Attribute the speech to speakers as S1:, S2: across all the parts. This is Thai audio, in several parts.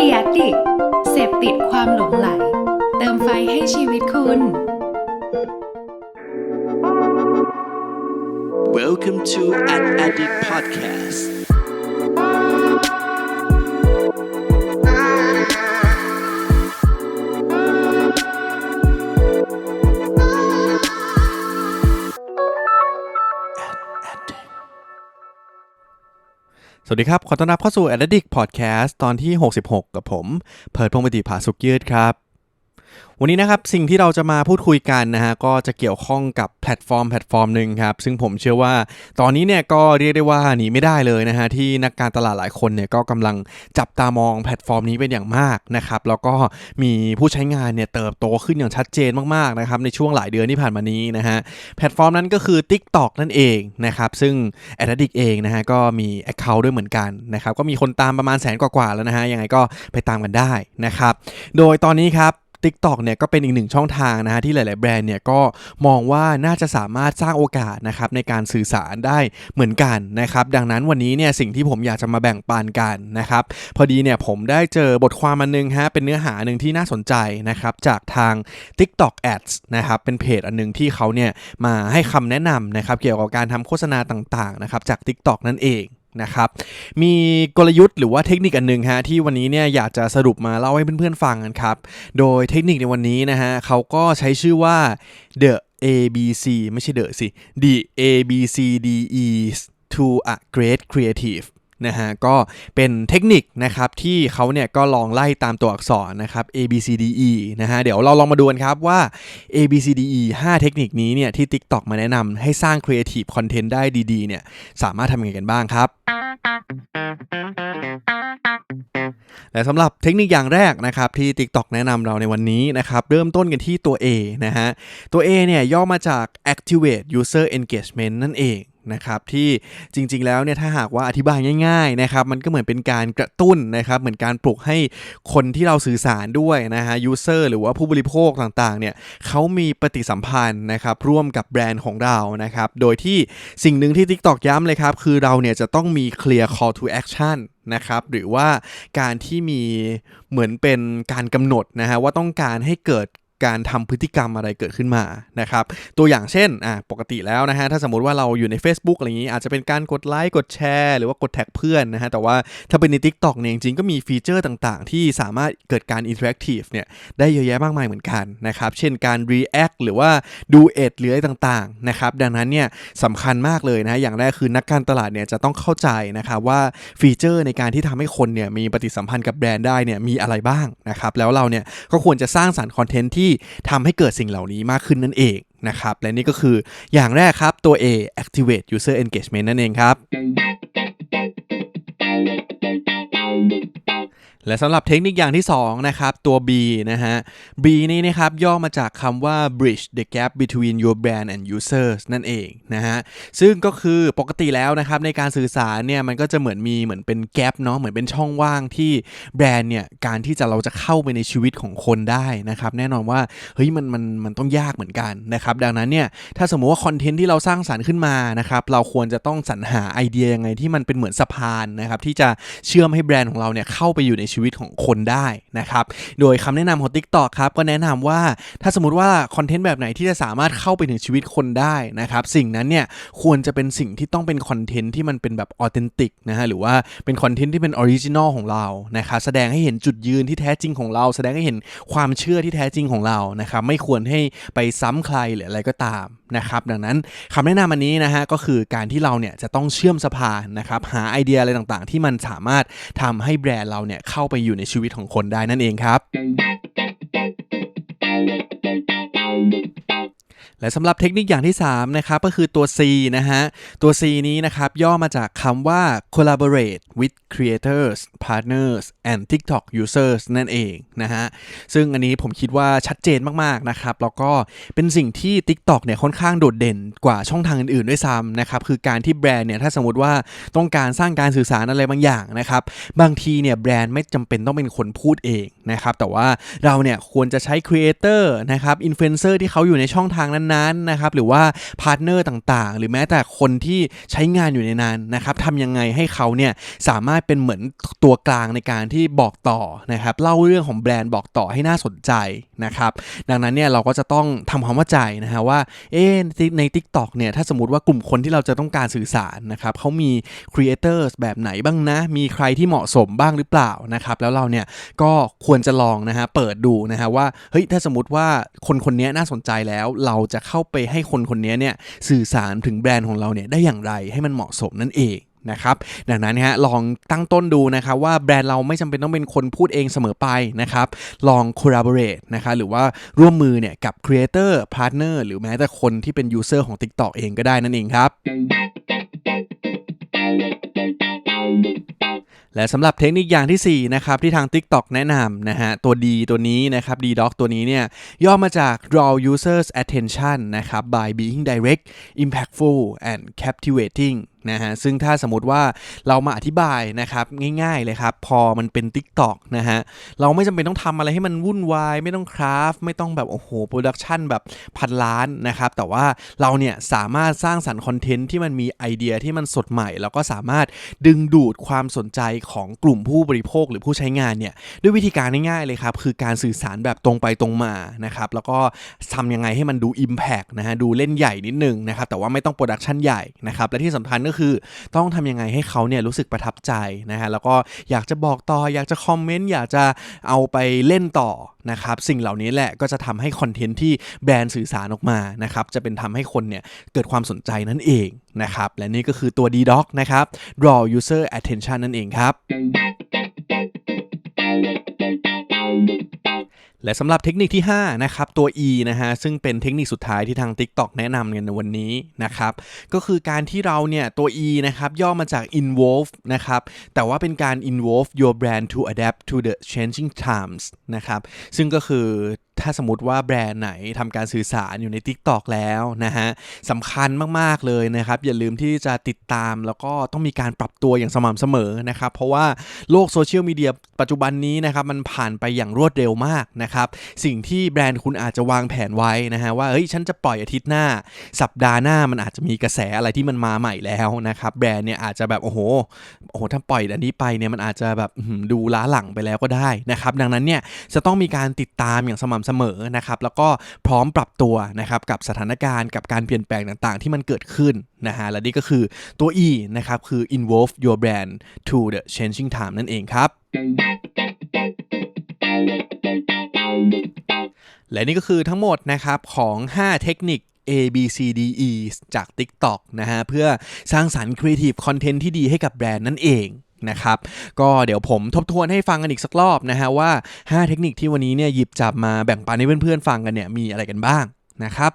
S1: เดียดิเสพติดความหลงไหล เติมไฟให้ชีวิตคุณ
S2: Welcome to an Addict Podcast.
S3: สวัสดีครับ ขอต้อนรับเข้าสู่ Addict Podcast ตอนที่ 66 กับผม เพิร์ดพงศ์ปฏิภาสุกยืดครับ วันนี้นะครับสิ่งที่เราจะมาพูดคุยกันนะฮะก็จะเกี่ยวข้องกับแพลตฟอร์มแพลตฟอร์มหนึ่งครับซึ่งผมเชื่อว่าตอนนี้เนี่ยก็เรียกได้ว่าหนีไม่ได้เลยนะฮะที่นักการตลาดหลายคนเนี่ยก็กำลังจับตามองแพลตฟอร์มนี้เป็นอย่างมากนะครับแล้วก็มีผู้ใช้งานเนี่ยเติบโตขึ้นอย่างชัดเจนมากๆนะครับในช่วงหลายเดือนที่ผ่านมานี้นะฮะแพลตฟอร์มนั้นก็คือ TikTok นั่นเองนะครับซึ่ง a d d i c t เองนะฮะก็มี Account ด้วยเหมือนกันนะครับก็มีคนตามประมาณแสนกว่าๆแล้วนะฮะยังไงก็ไปตามกันได้นะครับโดยตอนนี้ครับ TikTok เนี่ยก็เป็นอีกหนึ่งช่องทางนะฮะที่หลาย ๆ แบรนด์เนี่ยก็มองว่าน่าจะสามารถสร้างโอกาสนะครับในการสื่อสารได้เหมือนกันนะครับดังนั้นวันนี้เนี่ยสิ่งที่ผมอยากจะมาแบ่งปันกันนะครับพอดีเนี่ยผมได้เจอบทความอันนึงฮะเป็นเนื้อหาหนึ่งที่น่าสนใจนะครับจากทาง TikTok Ads นะครับเป็นเพจอันนึงที่เขาเนี่ยมาให้คำแนะนำนะครับเกี่ยวกับการทำโฆษณาต่าง ๆ นะครับจาก TikTok นั่นเอง นะครับ มีกลยุทธ์หรือว่าเทคนิคอันหนึ่งฮะที่วันนี้เนี่ยอยากจะสรุปมาเล่าให้เพื่อนๆฟังกันครับ โดยเทคนิคในวันนี้นะฮะเขาก็ใช้ชื่อว่า the ABC ไม่ใช่ the สิ the ABCDE to a great creative นะฮะก็เป็นเทคนิคนะครับที่เขาเนี่ยก็ลองไล่ตามตัวอักษรนะครับ A B C D E นะฮะเดี๋ยวเราลองมาดูกันครับว่า A B C D E 5 เทคนิคนี้เนี่ยที่ TikTok มาแนะนำให้สร้าง Creative Content ได้ดีๆเนี่ยสามารถทำยังไงกันบ้างครับ แต่สำหรับเทคนิคอย่างแรกนะครับที่ TikTok แนะนำเราในวันนี้นะครับเริ่มต้นกันที่ตัว A นะฮะตัว A เนี่ยย่อมาจาก Activate User Engagement นั่นเอง นะครับที่จริง ๆ แล้วเนี่ยถ้าหากว่าอธิบายง่ายๆนะครับมันก็เหมือนเป็นการกระตุ้นนะครับเหมือนการปลุกให้คนที่เราสื่อสารด้วยนะฮะ user หรือว่าผู้บริโภคต่างๆเนี่ยเขามีปฏิสัมพันธ์นะครับร่วมกับแบรนด์ของเรานะครับโดยที่สิ่งหนึ่งที่ TikTok ย้ำเลยครับคือเราเนี่ยจะต้องมี clear call to action นะครับหรือว่าการที่มีเหมือนเป็นการกำหนดนะฮะว่าต้องการให้เกิด การทำพฤติกรรมอะไรเกิดขึ้นมานะครับ ตัวอย่างเช่นอะปกติแล้วนะฮะถ้าสมมติว่าเราอยู่ใน Facebook อะไรอย่างนี้อาจจะเป็นการกดไลค์กดแชร์หรือว่ากดแท็กเพื่อนนะฮะแต่ว่าถ้าเป็นใน TikTok เนี่ยจริงๆก็มีฟีเจอร์ต่างๆ ที่สามารถเกิดการ Interactive เนี่ยได้เยอะแยะมากมายเหมือนกันนะครับเช่นการ React หรือว่าดูเอ็ดหรืออะไรต่างๆนะครับดังนั้นเนี่ยสำคัญมากเลยนะอย่างแรกคือนักการตลาดเนี่ยจะต้องเข้าใจนะครับว่าฟีเจอร์ในการที่ทำให้คนเนี่ยมีปฏิสัมพันธ์กับแบรนด์ได้เนี่ยมีอะไรบ้างนะครับแล้วเราเนี่ยก็ควรจะสร้างสารรค์คอนเทนต์ที่ทำให้เกิดสิ่งเหล่านี้มากขึ้นนั่นเองนะครับ และนี่ก็คืออย่างแรกครับตัว A activate user engagement นั่นเองครับ และสำหรับเทคนิคอย่างที่ 2 นะครับ ตัว B นะฮะ B นี่นะครับ ย่อมาจากคำว่า bridge the gap between your brand and users นั่นเองนะฮะ ซึ่งก็คือปกติแล้วนะครับ ในการสื่อสารเนี่ย มันก็จะเหมือนมีเหมือนเป็นแกลบเนาะเหมือนเป็นช่องว่างที่แบรนด์เนี่ย การที่จะเราจะเข้าไปในชีวิตของคนได้นะครับ แน่นอนว่าเฮ้ยมันมันมันต้องยากเหมือนกันนะครับ ดังนั้นเนี่ยถ้าสมมติว่าคอนเทนต์ที่เราสร้างสารรค์ขึ้นมานะครับเราควรจะต้องสรรหาไอเดียยังไงที่มันเป็นเหมือนสะพานนะครับที่จะเชื่อมให้แบรนด์ของเราเนี่ยเข้าไปอยู่ในชีวิตของคนได้นะครับ โดยคำแนะนำของ TikTok ครับก็แนะนำว่าถ้าสมมติว่าคอนเทนต์แบบไหนที่จะสามารถเข้าไปถึงชีวิตคนได้นะครับ สิ่งนั้นเนี่ยควรจะเป็นสิ่งที่ต้องเป็นคอนเทนต์ที่มันเป็นแบบออเทนติกนะฮะหรือว่าเป็นคอนเทนต์ที่เป็นออริจินอลของเรานะครับแสดงให้เห็นจุดยืนที่แท้จริงของเรา แสดงให้เห็นความเชื่อที่แท้จริงของเรานะครับไม่ควรให้ไปซ้ำใครหรืออะไรก็ตาม นะครับดังนั้นคำแนะนำอันนี้นะฮะก็คือการที่เราเนี่ยจะต้องเชื่อมสภานนะครับหาไอเดียอะไรต่างๆ ที่มันสามารถทำให้แบรนด์เราเนี่ยเข้าไปอยู่ในชีวิตของคนได้นั่นเองครับ และสำหรับเทคนิคอย่างที่3นะครับก็คือตัว C นะฮะ ตัว C นี้นะครับย่อมาจากคำว่า collaborate with creators partners and TikTok users นั่นเองนะฮะ ซึ่งอันนี้ผมคิดว่าชัดเจนมากๆนะครับ แล้วก็เป็นสิ่งที่ TikTok เนี่ยค่อนข้างโดดเด่นกว่าช่องทางอื่นๆด้วยซ้ำนะครับ คือการที่แบรนด์เนี่ยถ้าสมมติว่าต้องการสร้างการสื่อสารอะไรบางอย่างนะครับ บางทีเนี่ยแบรนด์ไม่จำเป็นต้องเป็นคนพูดเองนะครับ แต่ว่าเราเนี่ยควรจะใช้ครีเอเตอร์นะครับอินฟลูเอนเซอร์ที่เขาอยู่ในช่องทางนั้นนั้นๆนะครับหรือว่าพาร์ทเนอร์ต่างๆ หรือแม้แต่คนที่ใช้งานอยู่ในนั้นนะครับทำยังไงให้เขาเนี่ยสามารถเป็นเหมือนตัวกลางในการที่บอกต่อนะครับเล่าเรื่องของแบรนด์บอกต่อให้น่าสนใจนะครับดังนั้นเนี่ยเราก็จะต้องทำความเข้าใจนะฮะว่าเอ๊ใน TikTok เนี่ยถ้าสมมติว่ากลุ่มคนที่เราจะต้องการสื่อสารนะครับเขามี creators แบบไหนบ้างนะ มีใครที่เหมาะสมบ้างหรือเปล่านะครับแล้วเราเนี่ยก็ควรจะลองนะฮะเปิดดูนะฮะว่าเฮ้ยถ้าสมมติว่าคนคนนี้น่าสนใจแล้วเราจะเข้าไปให้คนคนนี้เนี่ยสื่อสารถึงแบรนด์ของเราเนี่ยได้อย่างไรให้มันเหมาะสมนั่นเองนะครับดังนั้นนะฮะลองตั้งต้นดูนะครับว่าแบรนด์เราไม่จำเป็นต้องเป็นคนพูดเองเสมอไปนะครับลอง collaborate นะคะหรือว่าร่วมมือเนี่ยกับ creator partner หรือแม้แต่คนที่เป็น user ของ TikTok เองก็ได้นั่นเองครับ และสำหรับเทคนิคอย่างที่4นะครับที่ทาง TikTok แนะนำนะฮะตัว D ตัวนี้นะครับ D Doc ตัวนี้เนี่ยย่อมาจาก draw users attention นะครับ by being direct impactful and captivating นะฮะซึ่งถ้าสมมติว่าเรามาอธิบายนะครับง่ายๆเลยครับ พอมันเป็น TikTok นะฮะเราไม่จำเป็นต้องทำอะไรให้มันวุ่นวาย ไม่ต้องคราฟไม่ต้องแบบโอ้โหโปรดักชันแบบพันล้านนะครับแต่ว่าเราเนี่ยสามารถสร้างสรรค์คอนเทนต์ที่มันมีไอเดียที่มันสดใหม่ แล้วก็สามารถดึงดูดความสนใจของกลุ่มผู้บริโภคหรือผู้ใช้งานเนี่ยด้วยวิธีการง่ายๆเลยครับคือการสื่อสารแบบตรงไปตรงมานะครับแล้วก็ทำยังไงให้มันดู Impact นะฮะดูเล่นใหญ่นิดนึงนะครับแต่ว่าไม่ต้องโปรดักชันใหญ่นะครับและที่สำคัญกก็คือ ต้องทำยังไงให้เขาเนี่ยรู้สึกประทับใจนะฮะแล้วก็อยากจะบอกต่ออยากจะคอมเมนต์อยากจะเอาไปเล่นต่อนะครับสิ่งเหล่านี้แหละก็จะทำให้คอนเทนต์ที่แบรนด์สื่อสารออกมานะครับจะเป็นทำให้คนเนี่ยเกิดความสนใจนั่นเองนะครับและนี่ก็คือตัว D-Doc นะครับ draw user attention นั่นเองครับ และสำหรับเทคนิคที่ 5 นะครับ ตัว E นะฮะ ซึ่งเป็นเทคนิคสุดท้ายที่ทาง TikTok แนะนำกันในวันนี้นะครับ ก็คือการที่เราเนี่ย ตัว E นะครับ ย่อมาจาก involve นะครับ แต่ว่าเป็นการ involve your brand to adapt to the changing times นะครับ ซึ่งก็คือ ถ้าสมมติว่าแบรนด์ไหนทำการสื่อสารอยู่ใน TikTok แล้วนะฮะสำคัญมาก ๆ เลยนะครับ อย่าลืมที่จะติดตามแล้วก็ต้องมีการปรับตัวอย่างสม่ำเสมอนะครับ เพราะว่าโลกโซเชียลมีเดียปัจจุบันนี้นะครับ มันผ่านไปอย่างรวดเร็วมากนะครับ สิ่งที่แบรนด์คุณอาจจะวางแผนไว้นะฮะว่าเฮ้ยฉันจะปล่อยอาทิตย์หน้า สัปดาห์หน้ามันอาจจะมีกระแสอะไรที่มันมาใหม่แล้วนะครับแบรนด์เนี่ยอาจจะแบบโอ้โหโอ้โหถ้าปล่อยอันนี้ไปเนี่ยมันอาจจะแบบดูล้าหลังไปแล้วก็ได้นะครับดังนั้นเนี่ยจะต้องมีการติดตามอย่างสม่ำเสมอนะครับแล้วก็พร้อมปรับตัวนะครับกับสถานการณ์กับการเปลี่ยนแปลงต่างๆ ที่มันเกิดขึ้นนะฮะและนี่ก็คือตัว E นะครับคือ involve your brand to the changing time นั่นเองครับและนี่ก็คือทั้งหมดนะครับของ 5 เทคนิค A B C D E จาก TikTok นะฮะเพื่อสร้างสรรค์ Creative Content ที่ดีให้กับแบรนด์นั่นเอง นะครับ ก็เดี๋ยวผมทบทวนให้ฟังกันอีกสักรอบนะฮะว่า 5 เทคนิคที่วันนี้เนี่ยหยิบจับมาแบ่งปันให้เพื่อนๆฟังกันเนี่ยมีอะไรกันบ้างนะครับ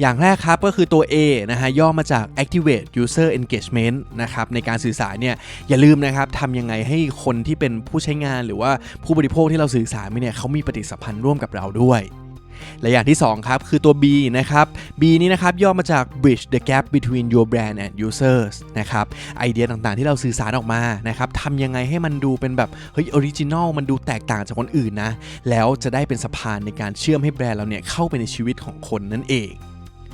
S3: อย่างแรกครับก็คือตัว A นะฮะย่อมาจาก activate user engagement นะครับในการสื่อสารเนี่ยอย่าลืมนะครับทำยังไงให้คนที่เป็นผู้ใช้งานหรือว่าผู้บริโภคที่เราสื่อสารไปเนี่ยเขามีปฏิสัมพันธ์ร่วมกับเราด้วย และอย่างที่ 2 ครับ คือตัว B นะครับ B นี้นะครับย่อมาจาก bridge the gap between your brand and users นะครับไอเดียต่างๆที่เราสื่อสารออกมานะครับทำยังไงให้มันดูเป็นแบบเฮ้ยออริจินอลมันดูแตกต่างจากคนอื่นนะ แล้วจะได้เป็นสะพานในการเชื่อมให้แบรนด์เราเนี่ยเข้าไปในชีวิตของคนนั่นเอง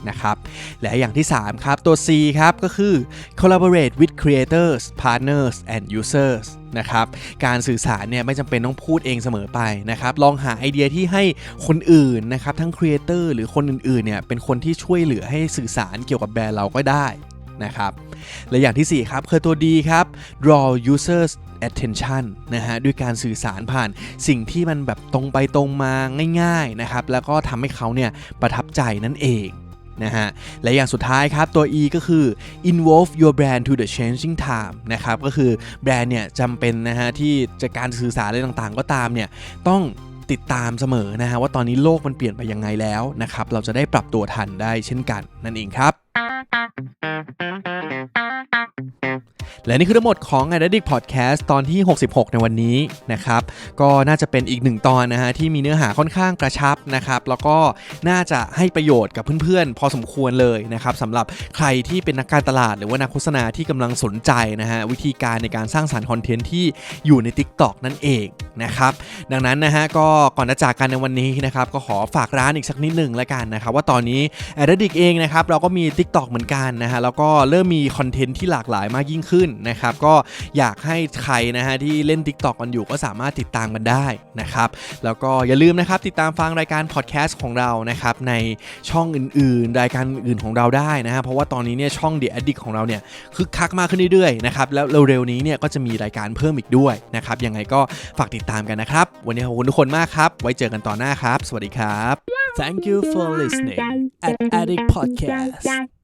S3: นะครับ และอย่างที่ 3 ครับ ตัว C ครับ ก็คือ collaborate with creators partners and users นะครับ การสื่อสารเนี่ยไม่จำเป็นต้องพูดเองเสมอไปนะครับ ลองหาไอเดียที่ให้คนอื่นนะครับ ทั้ง creator หรือคนอื่นๆเนี่ยเป็นคนที่ช่วยเหลือให้สื่อสารเกี่ยวกับแบรนด์เราก็ได้นะครับ และอย่างที่ 4 ครับคือตัวดีครับ draw users attention นะฮะด้วยการสื่อสารผ่านสิ่งที่มันแบบตรงไปตรงมาง่ายๆนะครับ แล้วก็ทำให้เขาเนี่ยประทับใจนั่นเอง นะฮะ และอย่างสุดท้ายครับ ตัว E ก็คือ involve your brand to the changing time นะครับ ก็คือแบรนด์เนี่ยจำเป็นนะฮะ ที่จะการสื่อสารอะไรต่างๆ ก็ตามเนี่ย ต้องติดตามเสมอนะฮะ ว่าตอนนี้โลกมันเปลี่ยนไปยังไงแล้วนะครับ เราจะได้ปรับตัวทันได้เช่นกันนั่นเองครับ และนี่คือทั้งหมดของ a d d i c t Podcast ตอนที่ 66 ในวันนี้นะครับ ก็น่าจะเป็นอีกหนึ่งตอนนะฮะที่มีเนื้อหาค่อนข้างกระชับนะครับ แล้วก็น่าจะให้ประโยชน์กับเพื่อนๆ พอสมควรเลยนะครับสำหรับใครที่เป็นนักการตลาดหรือว่านักโฆษณาที่กำลังสนใจนะฮะวิธีการในการสร้างสารรค์คอนเทนต์ที่อยู่ใน TikTok นั่นเอง นะครับ ดังนั้นนะฮะก็ก่อนจะจากกันในวันนี้นะครับก็ขอฝากร้านอีกสักนิดหนึ่งแล้วกันนะครับว่าตอนนี้ a d d i c เองนะครับเราก็มี TikTok เหมือนกันนะฮะแล้วก็เริ่มมีคอนเทนต์ที่หลากหลายมากยิ่งขึ้นนะครับก็อยากให้ใครนะฮะที่เล่น TikTok กันอยู่ก็สามารถติดตามกันได้นะครับแล้วก็อย่าลืมนะครับติดตามฟังรายการพอดแคสต์ของเรานะครับในช่องอื่นๆ รายการอื่นของเราได้นะฮะเพราะว่าตอนนี้เนี่ยช่อง The Addict ของเราเนี่ยคึกคักมากขึ้นเรื่อยๆนะครับแล้วเร็วๆนี้เนี่ยก็จะมีรายการเพิ่มอีกด้วยนะครับยังไงก็ฝากติดตามกันนะครับ วันนี้ขอบคุณทุกคนมากครับ ไว้เจอกันตอนหน้าครับ สวัสดีครับ
S2: Thank you for listening at Addict Podcast